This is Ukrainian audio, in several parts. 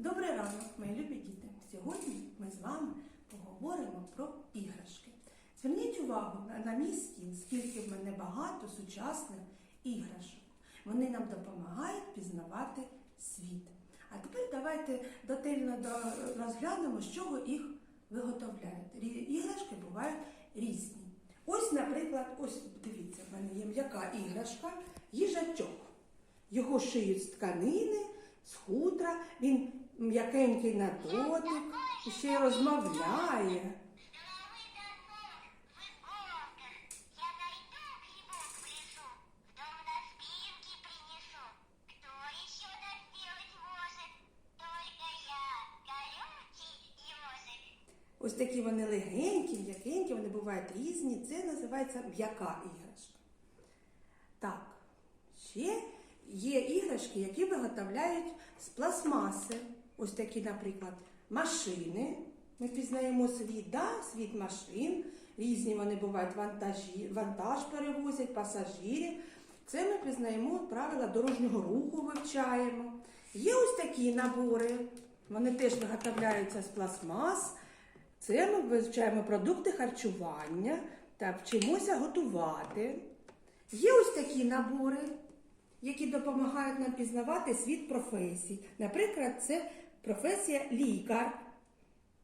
Добрий ранок, мої любі діти. Сьогодні ми з вами поговоримо про іграшки. Зверніть увагу на- мій стіл, скільки в мене багато сучасних іграшок. Вони нам допомагають пізнавати світ. А тепер давайте дотельно до- розглянемо, з чого їх виготовляють. Іграшки бувають різні. Ось, наприклад, ось дивіться, в мене є м'яка іграшка, їжачок. Його шиють з тканини, з хутра, він м'якенький на дотик, і ще й розмовляє. Ось такі вони легенькі, м'якенькі, вони бувають різні. Це називається м'яка іграшка. Так, ще є іграшки, які виготовляють з пластмаси. Ось такі, наприклад, машини. Ми пізнаємо світ, да? світ машин. Різні вони бувають вантажі, вантаж перевозять, пасажирів. Це ми пізнаємо правила дорожнього руху, вивчаємо. Є ось такі набори. Вони теж виготовляються з пластмас. Це ми вивчаємо продукти харчування та вчимося готувати. Є ось такі набори, які допомагають нам пізнавати світ професій. Наприклад, це професія лікар.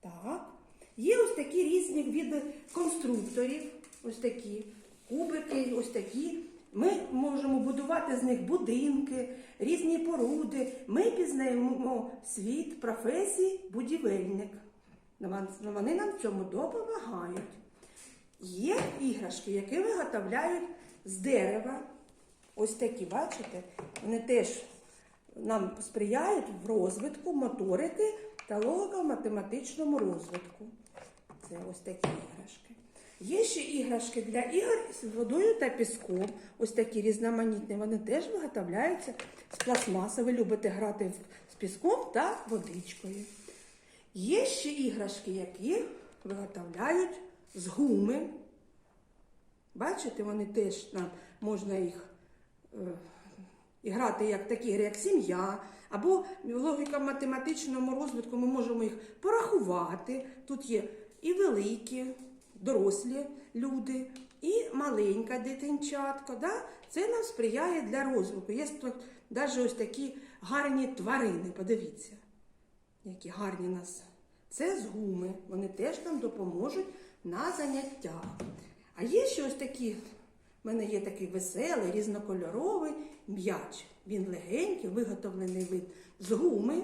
Так. Є ось такі різні види конструкторів, ось такі кубики, ось такі. Ми можемо будувати з них будинки, різні поруди. Ми пізнаємо світ професій будівельник. Вони нам в цьому допомагають. Є іграшки, які виготовляють з дерева. Ось такі, бачите, вони теж нам сприяють в розвитку моторики та логіко-математичному розвитку. Це ось такі іграшки. Є ще іграшки для ігор з водою та піском. Ось такі різноманітні. Вони теж виготовляються з пластмаси. Ви любите грати з піском та водичкою. Є ще іграшки, які виготовляють з гуми. Бачите, вони теж нам можна їх і грати як такі ігри, як сім'я, або в логіко-математичному розвитку ми можемо їх порахувати. Тут є і великі, дорослі люди, і маленька дитинчатка. Да? Це нам сприяє для розвитку. Є навіть ось такі гарні тварини, подивіться які гарні нас. Це з гуми. Вони теж нам допоможуть на заняттях. А є ще ось такі, в мене є такий веселий, різнокольоровий м'яч. Він легенький, виготовлений вид з гуми.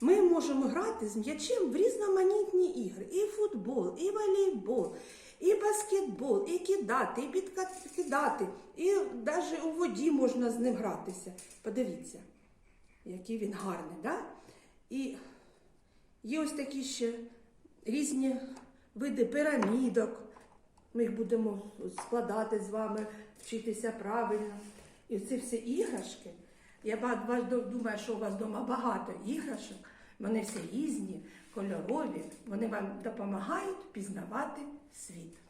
Ми можемо грати з м'ячем в різноманітні ігри. І футбол, і волейбол, і баскетбол, і кидати, і підкидати. І навіть у воді можна з ним гратися. Подивіться, який він гарний, да? І є ось такі ще різні види пірамідок. Ми їх будемо складати з вами, вчитися правильно. І ці всі іграшки. Я думаю, що у вас вдома багато іграшок. Вони всі різні, кольорові. Вони вам допомагають пізнавати світ.